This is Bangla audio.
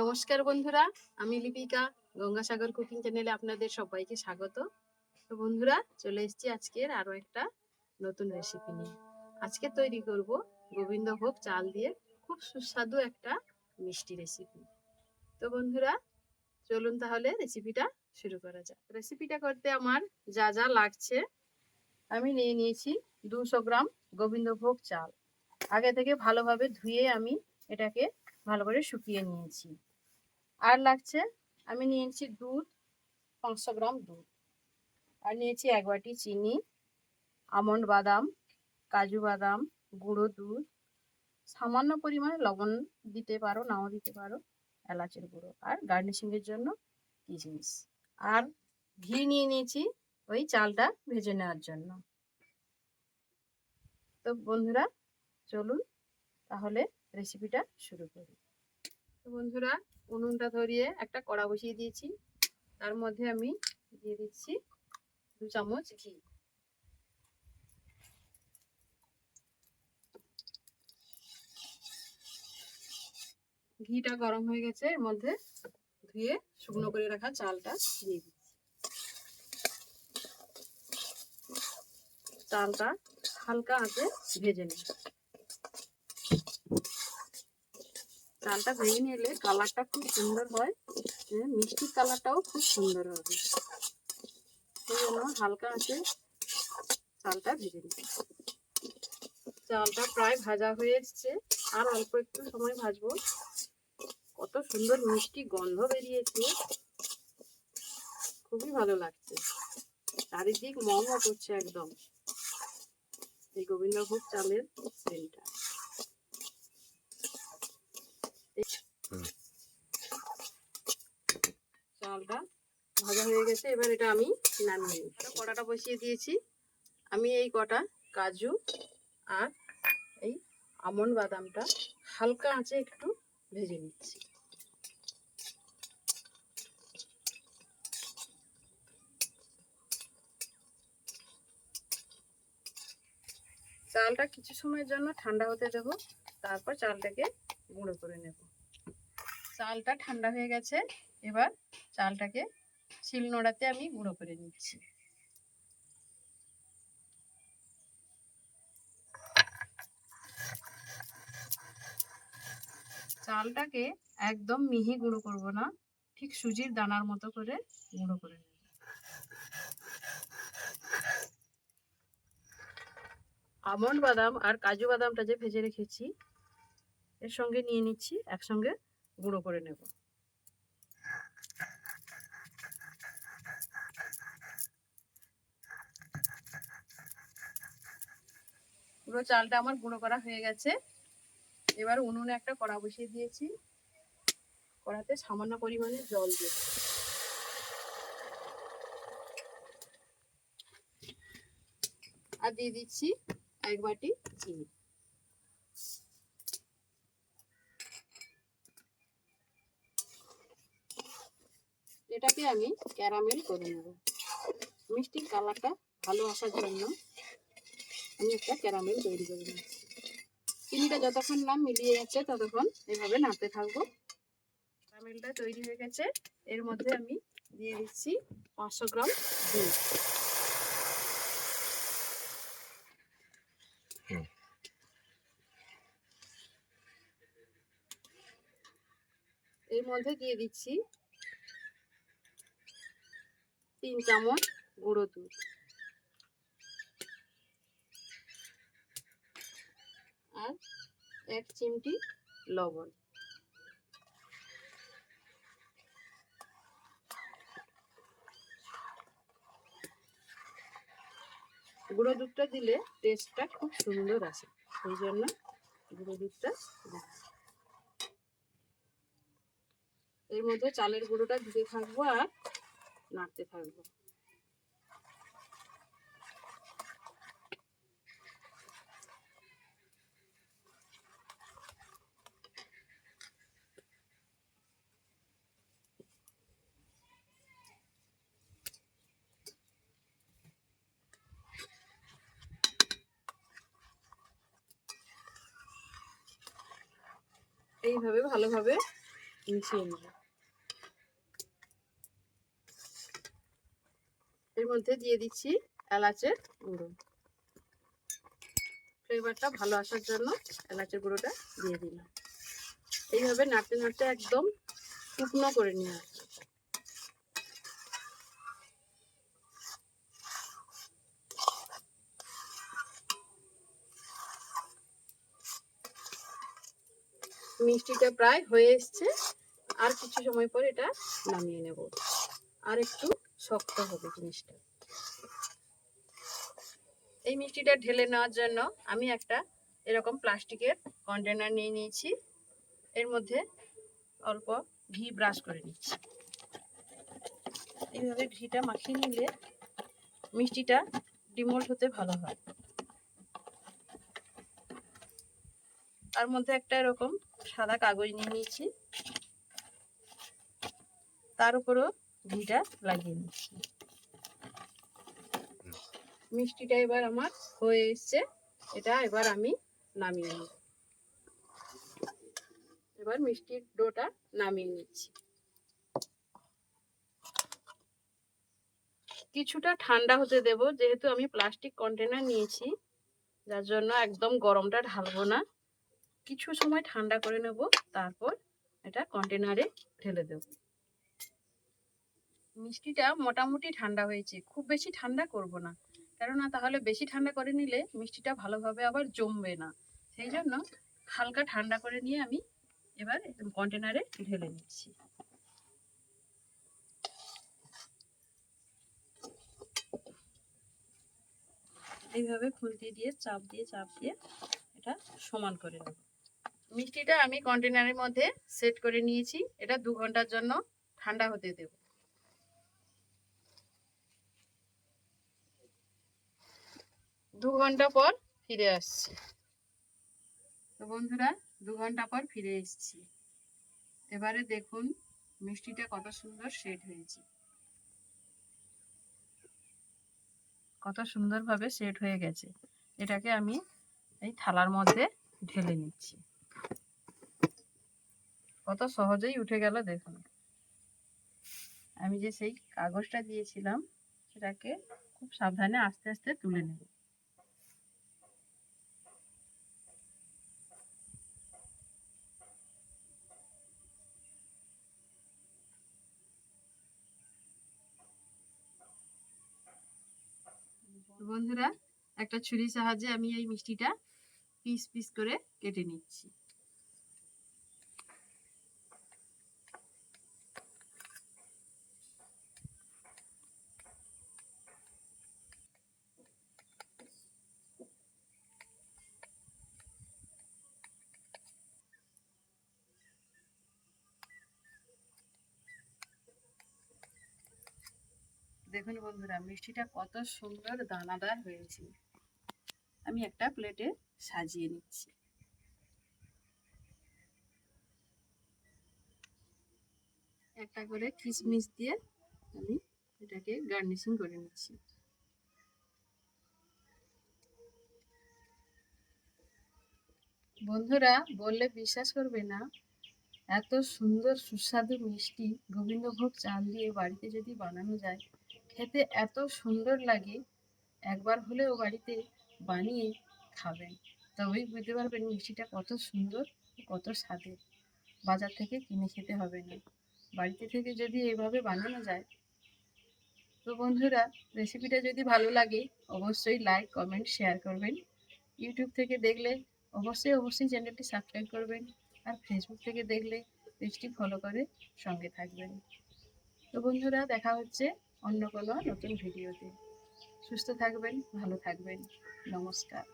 নমস্কার বন্ধুরা, আমি লিপিকা, গঙ্গাসাগর কুকিং চ্যানেলে আপনাদের সবাইকে স্বাগত। তো বন্ধুরা, চলে এসেছি আজকের আরও একটা নতুন রেসিপি নিয়ে। আজকে তৈরি করব গোবিন্দভোগ চাল দিয়ে খুব সুস্বাদু একটা মিষ্টি রেসিপি তো বন্ধুরা, চলুন তাহলে রেসিপিটা শুরু করা যাক। রেসিপিটা করতে আমার যা যা লাগছে, আমি নিয়ে নিয়েছি দুশো গ্রাম গোবিন্দভোগ চাল। আগে থেকে ভালোভাবে ধুয়ে আমি এটাকে ভালো করে শুকিয়ে নিয়েছি। আর লাগছে, আমি নিয়েছি দুধ, পাঁচশো গ্রাম দুধ। আর নিয়েছি এক বাটি চিনি, আমন্ড বাদাম, কাজু বাদাম, গুঁড়ো দুধ। সামান্য পরিমাণে লবণ দিতে পারো, নাও দিতে পারো, এলাচের গুঁড়ো আর গার্নিশিংয়ের জন্য কিশমিশ আর ঘি নিয়ে নিয়েছি, ওই চালটা ভেজে নেওয়ার জন্য। তো বন্ধুরা, চলুন, তাহলে রেসিপিটা শুরু করি। তো বন্ধুরা, উনুনটা ধরিয়ে একটা কড়া বসিয়ে দিয়েছি। তার মধ্যে আমি দিয়ে দিচ্ছি দু চামচ ঘি। ঘিটা গরম হয়ে গেছে, এর মধ্যে ধুয়ে শুকনো করে রাখা চালটা দিয়ে দিচ্ছি। চালটা হালকা আঁচে ভেজে নিই চালটা ভেঙে নিলে কালারটা খুব সুন্দর হয়। মিষ্টির কালারটাও খুব সুন্দর হবে। সেই জন্য হালকা আছে চালটা ভেজে নিতে চালটা প্রায় ভাজা হয়ে এসছে। আর অল্প একটু সময় ভাজবো। কত সুন্দর মিষ্টি গন্ধ বেরিয়েছে। খুবই ভালো লাগছে। চারিদিক মম করছে একদম। এই গোবিন্দভোগ চালের সেন্টটা চালটা ভাজা হয়ে গেছে। এবার এটা আমি নামিয়ে নিই কড়াটা বসিয়ে দিয়েছি। আমি এই কটা কাজু আর এই আমন্ড বাদামটা হালকা আঁচে একটু ভেজে নিচ্ছি। চালটা কিছু সময়ের জন্য ঠান্ডা হতে দেবো। তারপর চালটাকে গুঁড়ো করে নেব। চালটা ঠান্ডা হয়ে গেছে। এবার চালটাকে শিল নোড়াতে আমি গুঁড়ো করে নিচ্ছি। চালটাকে একদম মিহি গুঁড়ো করব না, ঠিক সুজির দানার মতো করে গুঁড়ো করে নেব। আমন্ড বাদাম আর কাজু বাদামটা যে ভেজে রেখেছি, এর সঙ্গে নিয়ে নিচ্ছি, একসঙ্গে গুঁড়ো করে নেব। পুরো চালটা আমার গুঁড়ো করা হয়ে গেছে। এবার উনুনে একটা কড়া বসিয়ে দিয়েছি। কড়াতে সামান্য পরিমাণে জল দিয়ে আর দিয়ে দিচ্ছি এক বাটি চিনি। এটাকে আমি ক্যারামেল করে নেব। মিষ্টির কালারটা ভালো আসার জন্য আমি একটা ক্যারামেল তৈরি করে নিচ্ছি চিনিটা যতক্ষণ না মিলিয়ে যাচ্ছে ততক্ষণ এভাবে নাড়তে থাকব। ক্যারামেলটা তৈরি হয়ে গেছে। এর মধ্যে আমি দিয়ে দিচ্ছি পাঁচশো গ্রাম দুধ। এর মধ্যে দিয়ে দিচ্ছি তিন চামচ গুঁড়ো দুধ আর এক চিমটি লবণ। গুঁড়ো দুধটা দিলে টেস্টটা খুব সুন্দর আসে সেই জন্য গুঁড়ো দুধটা এর মধ্যে চালের গুঁড়োটা দিতে থাকব আর নাড়তে থাকব। এইভাবে ভালোভাবে মিশিয়ে নেব এর মধ্যে দিয়ে দিচ্ছি এলাচের গুঁড়ো। ফ্লেভারটা ভালো আসার জন্য এলাচের গুঁড়োটা দিয়ে দিলাম। এইভাবে নাড়তে নাড়তে একদম শুকনো করে নিয়ে মিষ্টিটা প্রায় হয়ে এসছে। আর কিছু সময় পর এটা নামিয়ে নেব। আর একটু শক্ত হবে জিনিসটা। এই মিষ্টিটা ঢেলে নেওয়ার জন্য আমি একটা এরকম প্লাস্টিকের কন্টেনার নিয়ে নিয়েছি। এর মধ্যে অল্প ঘি ব্রাশ করে নিচ্ছি। এইভাবে ঘিটা মাখিয়ে নিলে মিষ্টিটা ডিমোল্ড হতে ভালো হয়। তার মধ্যে একটা এরকম সাদা কাগজ নিয়ে নিয়েছি। তার উপরও ঘিটা লাগিয়ে নিচ্ছি। মিষ্টিটা এবার আমার হয়ে এসছে। এটা এবার আমি নামিয়ে নেব। এবার মিষ্টির ডোটা নামিয়ে নিচ্ছি। কিছুটা ঠান্ডা হতে দেব, যেহেতু আমি প্লাস্টিক কন্টেনার নিয়েছি, যার জন্য একদম গরমটা ঢালবো না। কিছু সময় ঠান্ডা করে নেব, তারপর এটা কন্টেনারে ঢেলে দেব। মিষ্টিটা মোটামুটি ঠান্ডা হয়েছে, খুব বেশি ঠান্ডা করব না। কেননা তাহলে বেশি ঠান্ডা করে নিলে মিষ্টিটা ভালোভাবে আবার জমবে না। সেই জন্য হালকা ঠান্ডা করে নিয়ে আমি এবার কন্টেনারে ঢেলে নিচ্ছি। এইভাবে খুন্তি দিয়ে, চাপ দিয়ে চাপ দিয়ে এটা সমান করে নেব। মিষ্টিটা আমি কন্টেনারের মধ্যে সেট করে নিয়েছি। এটা দু ঘণ্টার জন্য ঠান্ডা হতে দেব। দু ঘণ্টা পর ফিরে আসছি। তো বন্ধুরা, দু ঘণ্টা পর ফিরে এসেছি। এবারে দেখুন মিষ্টিটা কত সুন্দর সেট হয়েছে। কত সুন্দরভাবে সেট হয়ে গেছে। এটাকে আমি এই থালার মধ্যে ঢেলে নিচ্ছি। কত সহজেই উঠে গেল দেখুন। আমি যে সেই কাগজটা দিয়েছিলাম, সেটাকে খুব সাবধানে আস্তে আস্তে তুলে নেব। বন্ধুরা, একটা ছুরির সাহায্যে আমি এই মিষ্টিটা পিস পিস করে কেটে নিচ্ছি। দেখুন বন্ধুরা, মিষ্টিটা কত সুন্দর দানাদার হয়েছে। আমি একটা প্লেটে সাজিয়ে নিচ্ছি। একটা করে কিশমিশ দিয়ে আমি এটাকে গার্নিশিং করে নিচ্ছি। বন্ধুরা, বললে বিশ্বাস করবে না, এত সুন্দর সুস্বাদু মিষ্টি গোবিন্দভোগ চাল দিয়ে বাড়িতে যদি বানানো যায় খেতে এত সুন্দর লাগে, একবার হলেও বাড়িতে বানিয়ে খাবেন। তবেই বুঝতে পারবেন মিষ্টিটা কত সুন্দর কত স্বাদের। বাজার থেকে কিনে খেতে হবে না। বাড়িতে থেকে যদি এভাবে বানানো যায়, তো বন্ধুরা রেসিপিটা যদি ভালো লাগে, অবশ্যই লাইক কমেন্ট শেয়ার করবেন। ইউটিউব থেকে দেখলে অবশ্যই অবশ্যই চ্যানেলটি সাবস্ক্রাইব করবেন। আর ফেসবুক থেকে দেখলে পেজটি ফলো করে সঙ্গে থাকবেন। তো বন্ধুরা, দেখা হচ্ছে অন্য কোনো নতুন ভিডিওতে। সুস্থ থাকবেন ভালো থাকবেন। নমস্কার।